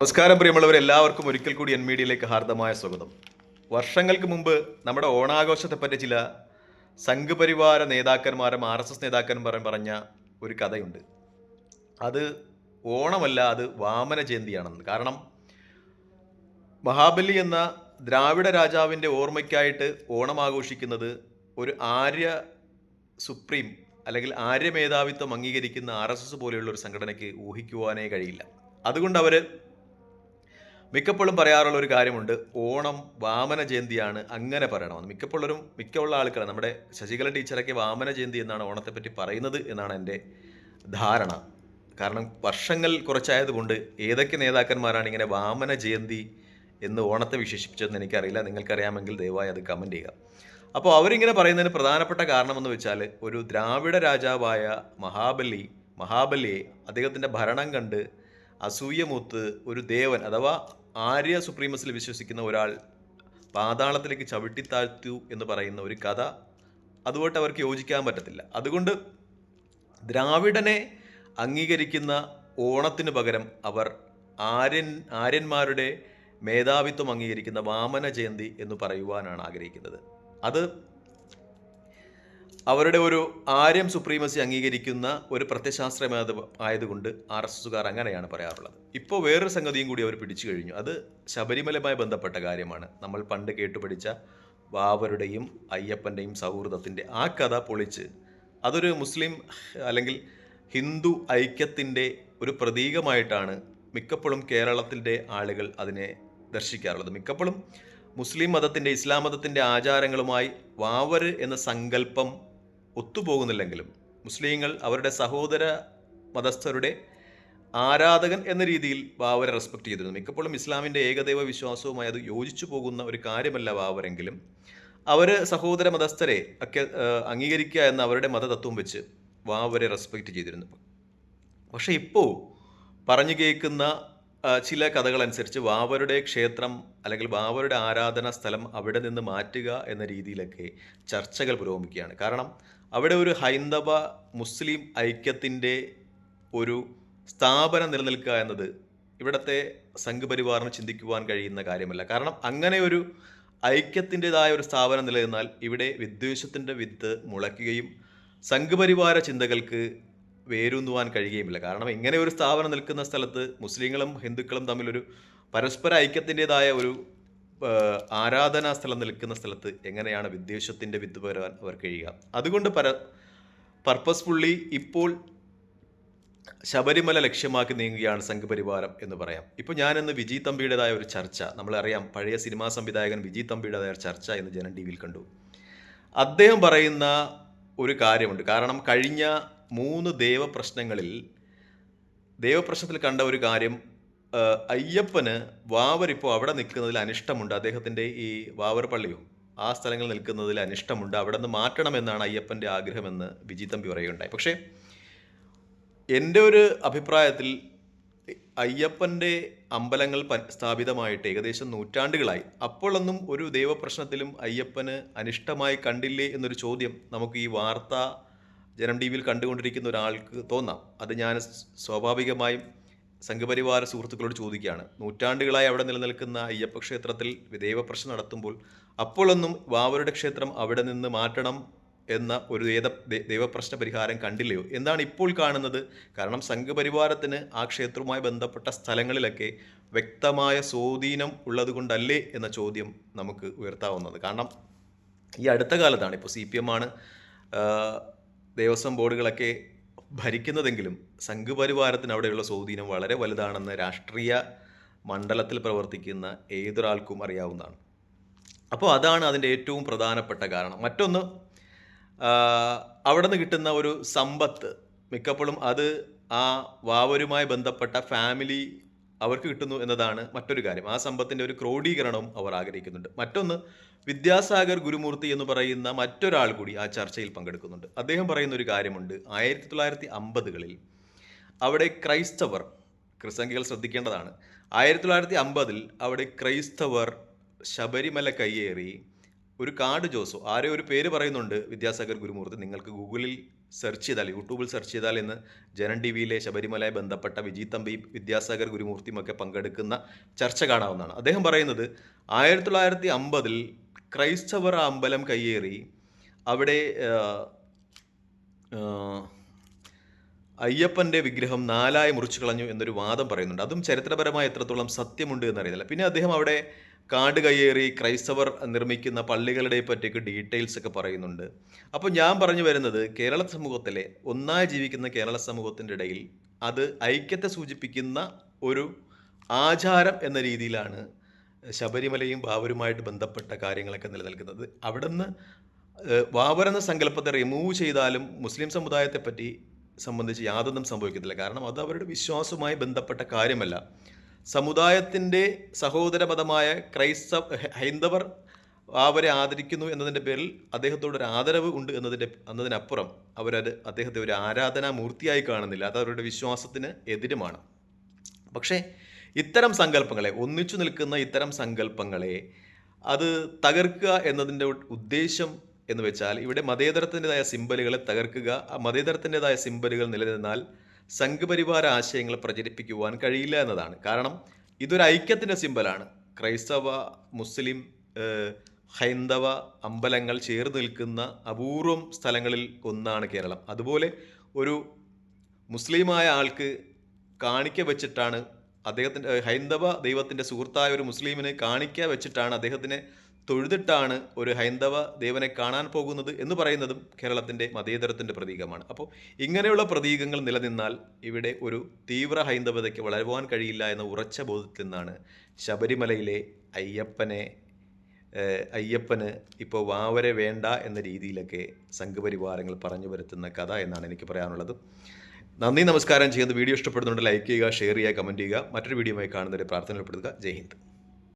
നമസ്കാരം പ്രിയമുള്ളവർ എല്ലാവർക്കും ഒരിക്കൽ കൂടി എൻ മീഡിയയിലേക്ക് ഹാർദമായ സ്വാഗതം. വർഷങ്ങൾക്ക് മുമ്പ് നമ്മുടെ ഓണാഘോഷത്തെപ്പറ്റി ചില സംഘപരിവാര നേതാക്കന്മാരും ആർ എസ് എസ് നേതാക്കന്മാരും പറഞ്ഞ ഒരു കഥയുണ്ട്. അത് ഓണമല്ല അത് വാമന ജയന്തിയാണെന്ന്. കാരണം മഹാബലി എന്ന ദ്രാവിഡ രാജാവിന്റെ ഓർമ്മയ്ക്കായിട്ട് ഓണം ആഘോഷിക്കുന്നത് ഒരു ആര്യ സുപ്രീം അല്ലെങ്കിൽ ആര്യ മേധാവിത്വം അംഗീകരിക്കുന്ന ആർ എസ് എസ് പോലെയുള്ള ഒരു സംഘടനയ്ക്ക് ഊഹിക്കുവാനേ കഴിയില്ല. അതുകൊണ്ട് അവർ മിക്കപ്പോഴും പറയാറുള്ള ഒരു കാര്യമുണ്ട് ഓണം വാമന ജയന്തിയാണ് അങ്ങനെ പറയണമെന്ന് മിക്കപ്പോഴും മിക്കുള്ള ആൾക്കാർ നമ്മുടെ ശശികല ടീച്ചറൊക്കെ വാമന ജയന്തി എന്നാണ് ഓണത്തെപ്പറ്റി പറയുന്നത് എന്നാണ് എന്റെ ധാരണ. കാരണം വർഷങ്ങൾ കുറച്ചായതുകൊണ്ട് ഏതൊക്കെ നേതാക്കന്മാരാണ് ഇങ്ങനെ വാമന ജയന്തി എന്ന് ഓണത്തെ വിശേഷിപ്പിച്ചതെന്ന് എനിക്കറിയില്ല. നിങ്ങൾക്കറിയാമെങ്കിൽ ദയവായി അത് കമന്റ് ചെയ്യുക. അപ്പോൾ അവരിങ്ങനെ പറയുന്നതിന് പ്രധാനപ്പെട്ട കാരണമെന്ന് വെച്ചാൽ ഒരു ദ്രാവിഡ രാജാവായ മഹാബലി മഹാബലിയെ അദ്ദേഹത്തിന്റെ ഭരണം കണ്ട് അസൂയമൂത്ത് ഒരു ദേവൻ അഥവാ ആര്യ സുപ്രീമസിൽ വിശ്വസിക്കുന്ന ഒരാൾ പാതാളത്തിലേക്ക് ചവിട്ടിത്താഴ്ത്തു എന്ന് പറയുന്ന ഒരു കഥ അതുകൊണ്ട് അവർക്ക് യോജിക്കാൻ പറ്റത്തില്ല. അതുകൊണ്ട് ദ്രാവിഡനെ അംഗീകരിക്കുന്ന ഓണത്തിന് പകരം അവർ ആര്യൻ ആര്യന്മാരുടെ മേധാവിത്വം അംഗീകരിക്കുന്ന വാമന ജയന്തി എന്ന് പറയുവാനാണ് ആഗ്രഹിക്കുന്നത്. അത് അവരുടെ ഒരു ആര്യം സുപ്രീമസി അംഗീകരിക്കുന്ന ഒരു പ്രത്യശാസ്ത്രമേത ആയതുകൊണ്ട് ആർ എസ് എസുകാർ അങ്ങനെയാണ് പറയാറുള്ളത്. ഇപ്പോൾ വേറൊരു സംഗതിയും കൂടി അവർ പിടിച്ചു കഴിഞ്ഞു. അത് ശബരിമലയുമായി ബന്ധപ്പെട്ട കാര്യമാണ്. നമ്മൾ പണ്ട് കേട്ടുപഠിച്ച വാവരുടെയും അയ്യപ്പന്റെയും സൗഹൃദത്തിന്റെ ആ കഥ പൊളിച്ച് അതൊരു മുസ്ലിം അല്ലെങ്കിൽ ഹിന്ദു ഐക്യത്തിന്റെ ഒരു പ്രതീകമായിട്ടാണ് മിക്കപ്പോഴും കേരളത്തിന്റെ ആളുകൾ അതിനെ ദർശിക്കാറുള്ളത്. മിക്കപ്പോഴും മുസ്ലിം മതത്തിന്റെ ഇസ്ലാം മതത്തിന്റെ ആചാരങ്ങളുമായി വാവര് എന്ന സങ്കല്പം ഒത്തുപോകുന്നില്ലെങ്കിലും മുസ്ലിങ്ങൾ അവരുടെ സഹോദര മതസ്ഥരുടെ ആരാധകൻ എന്ന രീതിയിൽ വാവരെ റെസ്പെക്ട് ചെയ്തിരുന്നു. മിക്കപ്പോഴും ഇസ്ലാമിന്റെ ഏകദൈവ വിശ്വാസവുമായി അത് യോജിച്ചു പോകുന്ന ഒരു കാര്യമല്ല വാവരെങ്കിലും. അവർ സഹോദര മതസ്ഥരെ ഒക്കെ അംഗീകരിക്കുക എന്ന അവരുടെ മതതത്വം വെച്ച് വാവരെ റെസ്പെക്റ്റ് ചെയ്തിരുന്നു. പക്ഷേ ഇപ്പോൾ പറഞ്ഞു കേൾക്കുന്ന ചില കഥകളനുസരിച്ച് വാവരുടെ ക്ഷേത്രം അല്ലെങ്കിൽ വാവരുടെ ആരാധനാ സ്ഥലം അവിടെ നിന്ന് മാറ്റുക എന്ന രീതിയിലൊക്കെ ചർച്ചകൾ പുരോഗമിക്കുകയാണ്. കാരണം അവിടെ ഒരു ഹൈന്ദവ മുസ്ലിം ഐക്യത്തിന്റെ ഒരു സ്ഥാപനം നിലനിൽക്കുക എന്നത് ഇവിടുത്തെ സംഘപരിവാറിന് ചിന്തിക്കുവാൻ കഴിയുന്ന കാര്യമല്ല. കാരണം അങ്ങനെ ഒരു ഐക്യത്തിന്റെതായ ഒരു സ്ഥാപനം നിലനിന്നാൽ ഇവിടെ വിദ്വേഷത്തിന്റെ വിത്ത് മുളയ്ക്കുകയും സംഘപരിവാര ചിന്തകൾക്ക് വേരൂന്നുവാൻ കഴിയുകയുമില്ല. കാരണം ഇങ്ങനെ ഒരു സ്ഥാപനം നിൽക്കുന്ന സ്ഥലത്ത് മുസ്ലിങ്ങളും ഹിന്ദുക്കളും തമ്മിലൊരു പരസ്പര ഐക്യത്തിന്റെതായ ഒരു ആരാധനാ സ്ഥലം നിൽക്കുന്ന സ്ഥലത്ത് എങ്ങനെയാണ് വിദ്വേഷത്തിന്റെ വിത്ത് പകരാൻ അവർ കഴിയുക? അതുകൊണ്ട് പര പർപ്പസ്ഫുള്ളി ഇപ്പോൾ ശബരിമല ലക്ഷ്യമാക്കി നീങ്ങുകയാണ് സംഘപരിവാരം എന്ന് പറയാം. ഇപ്പോൾ ഞാനിന്ന് വിജയ് തമ്പിയുടേതായ ഒരു ചർച്ച നമ്മളറിയാം പഴയ സിനിമാ സംവിധായകൻ വിജയ് തമ്പിയുടേതായ ഒരു ചർച്ച എന്ന് ജനം ടി വിയിൽ കണ്ടു. അദ്ദേഹം പറയുന്ന ഒരു കാര്യമുണ്ട്. കാരണം കഴിഞ്ഞ മൂന്ന് ദേവപ്രശ്നങ്ങളിൽ ദേവപ്രശ്നത്തിൽ കണ്ട ഒരു കാര്യം അയ്യപ്പന് വാവർ ഇപ്പോൾ അവിടെ നിൽക്കുന്നതിൽ അനിഷ്ടമുണ്ട്. അദ്ദേഹത്തിന്റെ ഈ വാവർ പള്ളിയോ? ആ സ്ഥലങ്ങളിൽ നിൽക്കുന്നതിൽ അനിഷ്ടമുണ്ട്. അവിടെ നിന്ന് മാറ്റണമെന്നാണ് അയ്യപ്പന്റെ ആഗ്രഹമെന്ന് വിജി തമ്പി പറയുകയുണ്ടായി. പക്ഷേ എന്റെ ഒരു അഭിപ്രായത്തിൽ അയ്യപ്പന്റെ അമ്പലങ്ങൾ സ്ഥാപിതമായിട്ട് ഏകദേശം നൂറ്റാണ്ടുകളായി. അപ്പോഴൊന്നും ഒരു ദൈവപ്രശ്നത്തിലും അയ്യപ്പന് അനിഷ്ടമായി കണ്ടില്ലേ എന്നൊരു ചോദ്യം നമുക്ക് ഈ വാർത്ത ജനം ടി വിയിൽ കണ്ടുകൊണ്ടിരിക്കുന്ന ഒരാൾക്ക് തോന്നാം. അത് ഞാൻ സ്വാഭാവികമായും സംഘപരിവാര സുഹൃത്തുക്കളോട് ചോദിക്കുകയാണ്. നൂറ്റാണ്ടുകളായി അവിടെ നിലനിൽക്കുന്ന അയ്യപ്പ ക്ഷേത്രത്തിൽ ദൈവപ്രശ്നം നടത്തുമ്പോൾ അപ്പോഴൊന്നും വാവരുടെ ക്ഷേത്രം അവിടെ നിന്ന് മാറ്റണം എന്ന ഒരു ദൈ- ദൈവപ്രശ്ന പരിഹാരം കണ്ടില്ലയോ? എന്താണ് ഇപ്പോൾ കാണുന്നത്? കാരണം സംഘപരിവാരത്തിന് ആ ക്ഷേത്രവുമായി ബന്ധപ്പെട്ട സ്ഥലങ്ങളിലൊക്കെ വ്യക്തമായ സ്വാധീനം ഉള്ളതുകൊണ്ടല്ലേ എന്ന ചോദ്യം നമുക്ക് ഉയർത്താവുന്നത്. കാരണം ഈ അടുത്ത കാലത്താണ് ഇപ്പോൾ സി പി എം ആണ് ദേവസ്വം ബോർഡുകളൊക്കെ ഭരിക്കുന്നതെങ്കിലും സംഘപരിവാരത്തിന് അവിടെയുള്ള സ്വാധീനം വളരെ വലുതാണെന്ന് രാഷ്ട്രീയ മണ്ഡലത്തിൽ പ്രവർത്തിക്കുന്ന ഏതൊരാൾക്കും അറിയാവുന്നതാണ്. അപ്പോൾ അതാണ് അതിന്റെ ഏറ്റവും പ്രധാനപ്പെട്ട കാരണം. മറ്റൊന്ന് അവിടെ നിന്ന് കിട്ടുന്ന ഒരു സമ്പത്ത് മിക്കപ്പോഴും അത് ആ വാവരുമായി ബന്ധപ്പെട്ട ഫാമിലി അവർക്ക് കിട്ടുന്നു എന്നതാണ് മറ്റൊരു കാര്യം. ആ സമ്പത്തിന്റെ ഒരു ക്രോഡീകരണവും അവർ ആഗ്രഹിക്കുന്നുണ്ട്. മറ്റൊന്ന് വിദ്യാസാഗർ ഗുരുമൂർത്തി എന്ന് പറയുന്ന മറ്റൊരാൾ കൂടി ആ ചർച്ചയിൽ പങ്കെടുക്കുന്നുണ്ട്. അദ്ദേഹം പറയുന്ന ഒരു കാര്യമുണ്ട്. ആയിരത്തി തൊള്ളായിരത്തി അമ്പതുകളിൽ അവിടെ ക്രൈസ്തവർ ക്രിസ്തങ്കികൾ ശ്രദ്ധിക്കേണ്ടതാണ്. ആയിരത്തി തൊള്ളായിരത്തി അമ്പതിൽ അവിടെ ക്രൈസ്തവർ ശബരിമല കയ്യേറി ഒരു കാട് ജോസോ ആരോ ഒരു പേര് പറയുന്നുണ്ട് വിദ്യാസാഗർ ഗുരുമൂർത്തി. നിങ്ങൾക്ക് ഗൂഗിളിൽ സെർച്ച് ചെയ്താൽ യൂട്യൂബിൽ സെർച്ച് ചെയ്താൽ ഇന്ന് ജനൻ ടി വിയിലെ ശബരിമലയെ ബന്ധപ്പെട്ട വിജയ് തമ്പിയും വിദ്യാസാഗർ ഗുരുമൂർത്തിയും ഒക്കെ പങ്കെടുക്കുന്ന ചർച്ച കാണാവുന്നതാണ്. അദ്ദേഹം പറയുന്നത് ആയിരത്തി തൊള്ളായിരത്തി അമ്പതിൽ ക്രൈസ്തവർ അമ്പലം കയ്യേറി അവിടെ അയ്യപ്പന്റെ വിഗ്രഹം നാലായി മുറിച്ചു കളഞ്ഞു എന്നൊരു വാദം പറയുന്നുണ്ട്. അതും ചരിത്രപരമായി എത്രത്തോളം സത്യമുണ്ട് എന്നറിയുന്നില്ല പിന്നെ അദ്ദേഹം അവിടെ കാട് കയ്യേറി ക്രൈസ്തവർ നിർമ്മിക്കുന്ന പള്ളികളുടെ പറ്റിയൊക്കെ ഡീറ്റെയിൽസ് ഒക്കെ പറയുന്നുണ്ട്. അപ്പോൾ ഞാൻ പറഞ്ഞു വരുന്നത് കേരള സമൂഹത്തിലെ ഒന്നായി ജീവിക്കുന്ന കേരള സമൂഹത്തിന്റെ ഇടയിൽ അത് ഐക്യത്തെ സൂചിപ്പിക്കുന്ന ഒരു ആചാരം എന്ന രീതിയിലാണ് ശബരിമലയും ബാബരുമായിട്ട് ബന്ധപ്പെട്ട കാര്യങ്ങളൊക്കെ നിലനിൽക്കുന്നത്. അവിടുന്ന് വാവർ എന്ന സങ്കല്പത്തെ റിമൂവ് ചെയ്താലും മുസ്ലിം സമുദായത്തെ പറ്റി സംബന്ധിച്ച് യാതൊന്നും സംഭവിക്കത്തില്ല. കാരണം അത് അവരുടെ വിശ്വാസവുമായി ബന്ധപ്പെട്ട കാര്യമല്ല. സമുദായത്തിന്റെ സഹോദര മതമായ ക്രൈസ്തവ ഹൈന്ദവർ അവരെ ആദരിക്കുന്നു എന്നതിന്റെ പേരിൽ അദ്ദേഹത്തോട് ഒരു ആദരവ് ഉണ്ട് എന്നതിന്റെ എന്നതിനപ്പുറം അവരത് അദ്ദേഹത്തെ ഒരു ആരാധനാ മൂർത്തിയായി കാണുന്നില്ല. അത് അവരുടെ വിശ്വാസത്തിന് എതിരുമാണ്. പക്ഷേ ഇത്തരം സങ്കല്പങ്ങളെ ഒന്നിച്ചു നിൽക്കുന്ന ഇത്തരം സങ്കല്പങ്ങളെ അത് തകർക്കുക എന്നതിന്റെ ഉദ്ദേശം എന്ന് വെച്ചാൽ ഇവിടെ മതേതരത്തിന്റെതായ സിമ്പലുകളെ തകർക്കുക ആ മതേതരത്തിന്റെതായ സിമ്പലുകൾ നിലനിന്നാൽ സംഘപരിവാര ആശയങ്ങൾ പ്രചരിപ്പിക്കുവാൻ കഴിയില്ല എന്നതാണ്. കാരണം ഇതൊരു ഐക്യത്തിന്റെ സിമ്പലാണ് ക്രൈസ്തവ മുസ്ലിം ഹൈന്ദവ അമ്പലങ്ങൾ ചേർന്ന് നിൽക്കുന്ന അപൂർവം സ്ഥലങ്ങളിൽ ഒന്നാണ് കേരളം. അതുപോലെ ഒരു മുസ്ലിമായ ആൾക്ക് കാണിക്ക വെച്ചിട്ടാണ് അദ്ദേഹത്തിന്റെ ഹൈന്ദവ ദൈവത്തിന്റെ സുഹൃത്തായ ഒരു മുസ്ലിമിനെ കാണിക്ക വെച്ചിട്ടാണ് അദ്ദേഹത്തിനെ തൊഴുതിട്ടാണ് ഒരു ഹൈന്ദവ ദേവനെ കാണാൻ പോകുന്നത് എന്ന് പറയുന്നതും കേരളത്തിന്റെ മതേതരത്തിന്റെ പ്രതീകമാണ്. അപ്പോൾ ഇങ്ങനെയുള്ള പ്രതീകങ്ങൾ നിലനിന്നാൽ ഇവിടെ ഒരു തീവ്ര ഹൈന്ദവതയ്ക്ക് വളരുവാൻ കഴിയില്ല എന്ന ഉറച്ച ബോധത്തിൽ നിന്നാണ് ശബരിമലയിലെ അയ്യപ്പനെ അയ്യപ്പന് ഇപ്പോൾ വാവരെ വേണ്ട എന്ന രീതിയിലൊക്കെ സംഘപരിവാരങ്ങൾ പറഞ്ഞു വരുത്തുന്ന കഥ എന്നാണ് എനിക്ക് പറയാനുള്ളത്. നന്ദി നമസ്കാരം ചെയ്യുന്നത് വീഡിയോ ഇഷ്ടപ്പെടുന്നുണ്ട് ലൈക്ക് ചെയ്യുക ഷെയർ ചെയ്യുക കമന്റ് ചെയ്യുക. മറ്റൊരു വീഡിയോയുമായി കാണുന്നവരെ പ്രാർത്ഥനപ്പെടുത്തുക ജയ് ഹിന്ദ്.